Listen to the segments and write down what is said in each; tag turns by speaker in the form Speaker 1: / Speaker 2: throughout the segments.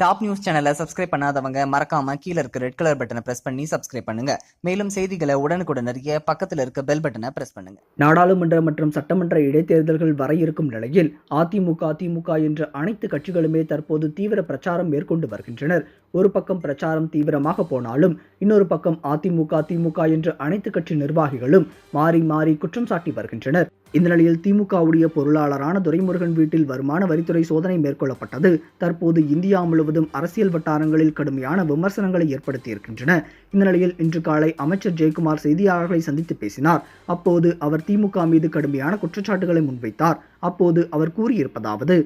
Speaker 1: Top news சேனலை subscribe பண்ணாதவங்க மறக்காம கீழே இருக்க ரெட் கலர் பட்டனை பிரஸ் பண்ணி சப்ஸ்கிரைப் பண்ணுங்க. மேலும் செய்திகளை உடனுக்குடன் அறிய பக்கத்தில் இருக்க பெல் பட்டனை பிரஸ் பண்ணுங்க.
Speaker 2: நாடாளுமன்ற மற்றும் சட்டமன்ற இடைத்தேர்தல்கள் வர இருக்கும் நிலையில் அதிமுக திமுக என்ற அனைத்து கட்சிகளுமே தற்போது தீவிர பிரச்சாரம் மேற்கொண்டு வருகின்றனர். ஒரு பக்கம் பிரச்சாரம் தீவிரமாக போனாலும் இன்னொரு பக்கம் அதிமுக திமுக என்ற அனைத்து கட்சி நிர்வாகிகளும் மாறி மாறி குற்றம் சாட்டி வருகின்றனர். இந்த நிலையில் திமுகவுடைய பொருளாளரான துரைமுருகன் வீட்டில் வருமான வரித்துறை சோதனை மேற்கொள்ளப்பட்டது. தற்போது இந்தியா முழுவதும் அரசியல் வட்டாரங்களில் கடுமையான விமர்சனங்களை ஏற்படுத்தியிருக்கின்றன. இந்த நிலையில் இன்று காலை அமைச்சர் ஜெயக்குமார் செய்தியாளர்களை சந்தித்து பேசினார். அப்போது அவர் திமுக மீது கடுமையான குற்றச்சாட்டுகளை முன்வைத்தார். அப்போது அவர் கூறியிருப்பதாவது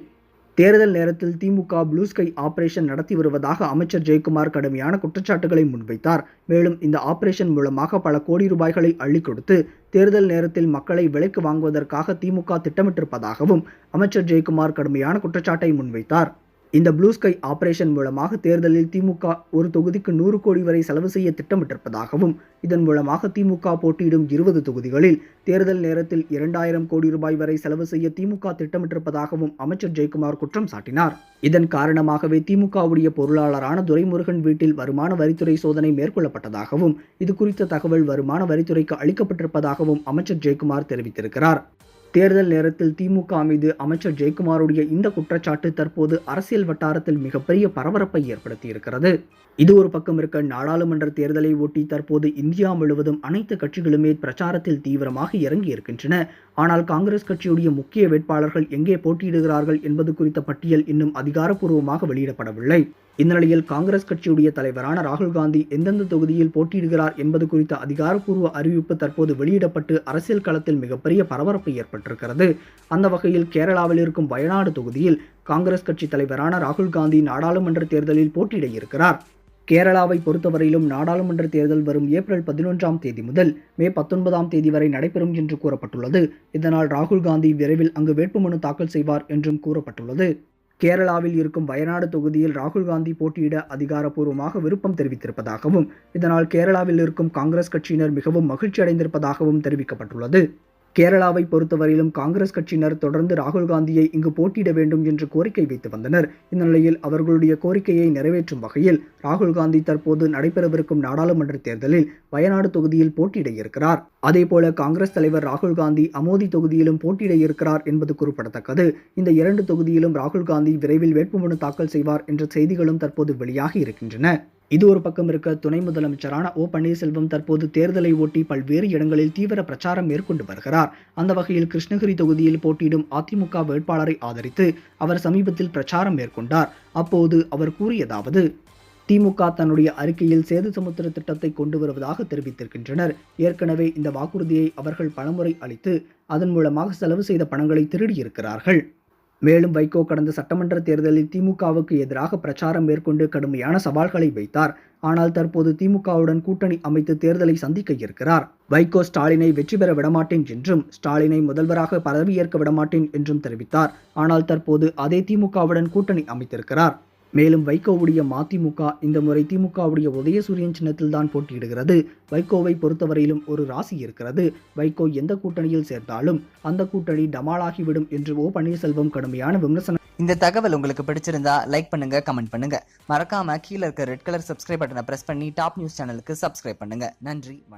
Speaker 2: தேர்தல் நேரத்தில் திமுக ப்ளூ ஸ்கை ஆபரேஷன் நடத்தி வருவதாக அமைச்சர் ஜெயக்குமார் கடுமையான குற்றச்சாட்டுகளை முன்வைத்தார். மேலும் இந்த ஆபரேஷன் மூலமாக பல கோடி ரூபாய்களை அள்ளி கொடுத்து தேர்தல் நேரத்தில் மக்களை விலைக்கு வாங்குவதற்காக திமுக திட்டமிட்டிருப்பதாகவும் அமைச்சர் ஜெயக்குமார் கடுமையான குற்றச்சாட்டை முன்வைத்தார். இந்த ப்ளூ ஸ்கை ஆபரேஷன் மூலமாக தேர்தலில் திமுக ஒரு தொகுதிக்கு நூறு கோடி வரை செலவு செய்ய திட்டமிட்டிருப்பதாகவும் இதன் மூலமாக திமுக போட்டியிடும் இருபது தொகுதிகளில் தேர்தல் நேரத்தில் இரண்டாயிரம் கோடி ரூபாய் வரை செலவு செய்ய திமுக திட்டமிட்டிருப்பதாகவும் அமைச்சர் ஜெயக்குமார் குற்றம் சாட்டினார். இதன் காரணமாகவே திமுகவுடைய பொருளாளரான துரைமுருகன் வீட்டில் வருமான வரித்துறை சோதனை மேற்கொள்ளப்பட்டதாகவும் இது குறித்த தகவல் வருமான வரித்துறைக்கு அளிக்கப்பட்டிருப்பதாகவும் அமைச்சர் ஜெயக்குமார் தெரிவித்திருக்கிறார். தேர்தல் நேரத்தில் திமுக மீது அமைச்சர் ஜெயக்குமாருடைய இந்த குற்றச்சாட்டு தற்போது அரசியல் வட்டாரத்தில் மிகப்பெரிய பரபரப்பை ஏற்படுத்தியிருக்கிறது. இது ஒரு பக்கம் இருக்க நாடாளுமன்ற தேர்தலை ஒட்டி தற்போது இந்தியா முழுவதும் அனைத்து கட்சிகளுமே பிரச்சாரத்தில் தீவிரமாக இறங்கி இருக்கின்றன. ஆனால் காங்கிரஸ் கட்சியுடைய முக்கிய வேட்பாளர்கள் எங்கே போட்டியிடுகிறார்கள் என்பது குறித்த பட்டியல் இன்னும் அதிகாரப்பூர்வமாக வெளியிடப்படவில்லை. இந்த நிலையில் காங்கிரஸ் கட்சியுடைய தலைவரான ராகுல் காந்தி எந்தெந்த தொகுதியில் போட்டியிடுகிறார் என்பது குறித்த அதிகாரப்பூர்வ அறிவிப்பு தற்போது வெளியிடப்பட்டு அரசியல் களத்தில் மிகப்பெரிய பரபரப்பு ஏற்பட்டிருக்கிறது. அந்த வகையில் கேரளாவில் இருக்கும் வயநாடு தொகுதியில் காங்கிரஸ் கட்சி தலைவரான ராகுல் காந்தி நாடாளுமன்ற தேர்தலில் போட்டியிட இருக்கிறார் கேரளாவை பொறுத்தவரையிலும் நாடாளுமன்ற தேர்தல் வரும் ஏப்ரல் பதினொன்றாம் தேதி முதல் மே பத்தொன்பதாம் தேதி வரை நடைபெறும் என்று கூறப்பட்டுள்ளது. இதனால் ராகுல் காந்தி விரைவில் அங்கு வேட்புமனு தாக்கல் செய்வார் என்றும் கூறப்பட்டுள்ளது. கேரளாவில் இருக்கும் வயநாடு தொகுதியில் ராகுல் காந்தி போட்டியிட அதிகாரப்பூர்வமாக விருப்பம் தெரிவித்திருப்பதாகவும் இதனால் கேரளாவில் இருக்கும் காங்கிரஸ் கட்சியினர் மிகவும் மகிழ்ச்சி அடைந்திருப்பதாகவும் தெரிவிக்கப்பட்டுள்ளது. கேரளாவை பொறுத்தவரையிலும் காங்கிரஸ் கட்சியினர் தொடர்ந்து ராகுல் காந்தியை இங்கு போட்டியிட வேண்டும் என்று கோரிக்கை வைத்து வந்தனர். இந்த நிலையில் அவர்களுடைய கோரிக்கையை நிறைவேற்றும் வகையில் ராகுல் காந்தி தற்போது நடைபெறவிருக்கும் நாடாளுமன்ற தேர்தலில் வயநாடு தொகுதியில் போட்டியிட இருக்கிறார். அதேபோல காங்கிரஸ் தலைவர் ராகுல் காந்தி அமோதி தொகுதியிலும் போட்டியிட இருக்கிறார் என்பது குறிப்பிடத்தக்கது. இந்த இரண்டு தொகுதியிலும் ராகுல் காந்தி விரைவில் வேட்புமனு தாக்கல் செய்வார் என்ற செய்திகளும் தற்போது வெளியாகி இருக்கின்றன. இது ஒரு பக்கம் இருக்க துணை முதலமைச்சரான ஓ பன்னீர்செல்வம் தற்போது தேர்தலை ஒட்டி பல்வேறு இடங்களில் தீவிர பிரச்சாரம் மேற்கொண்டு வருகிறார். அந்த வகையில் கிருஷ்ணகிரி தொகுதியில் போட்டியிடும் அதிமுக வேட்பாளரை ஆதரித்து அவர் சமீபத்தில் பிரச்சாரம் மேற்கொண்டார். அப்போது அவர் கூறியதாவது திமுக தன்னுடைய அறிக்கையில் சேது சமுத்திர திட்டத்தை கொண்டு வருவதாக தெரிவித்திருக்கின்றனர். ஏற்கனவே இந்த வாக்குறுதியை அவர்கள் பலமுறை அளித்து அதன் மூலமாக செலவு செய்த பணங்களை திருடியிருக்கிறார்கள். மேலும் வைகோ கடந்த சட்டமன்ற தேர்தலில் திமுகவுக்கு எதிராக பிரச்சாரம் மேற்கொண்டு கடுமையான சவால்களை வைத்தார். ஆனால் தற்போது திமுகவுடன் கூட்டணி அமைத்து தேர்தலை சந்திக்க இருக்கிறார். வைகோ ஸ்டாலினை வெற்றி பெற விடமாட்டேன் என்றும் ஸ்டாலினை முதல்வராக பதவியேற்க விடமாட்டேன் என்றும் தெரிவித்தார். ஆனால் தற்போது அதே திமுகவுடன் கூட்டணி அமைத்திருக்கிறார். மேலும் வைகோவுடைய மதிமுக இந்த முறை திமுகவுடைய உதயசூரியன் சின்னத்தில் தான் போட்டியிடுகிறது. வைகோவை பொறுத்தவரையிலும் ஒரு ராசி இருக்கிறது. வைகோ எந்த கூட்டணியில் சேர்ந்தாலும் அந்த கூட்டணி டமாலாகிவிடும் என்று ஓ பன்னீர்செல்வம் கடுமையான விமர்சனம்.
Speaker 1: இந்த தகவல் உங்களுக்கு பிடிச்சிருந்தா லைக் பண்ணுங்க கமெண்ட் பண்ணுங்க. மறக்காம கீழே இருக்க ரெட் கலர் சப்ஸ்கிரைப் பட்டனை பிரஸ் பண்ணி டாப் நியூஸ் சேனலுக்கு சப்ஸ்கிரைப் பண்ணுங்க. நன்றி வணக்கம்.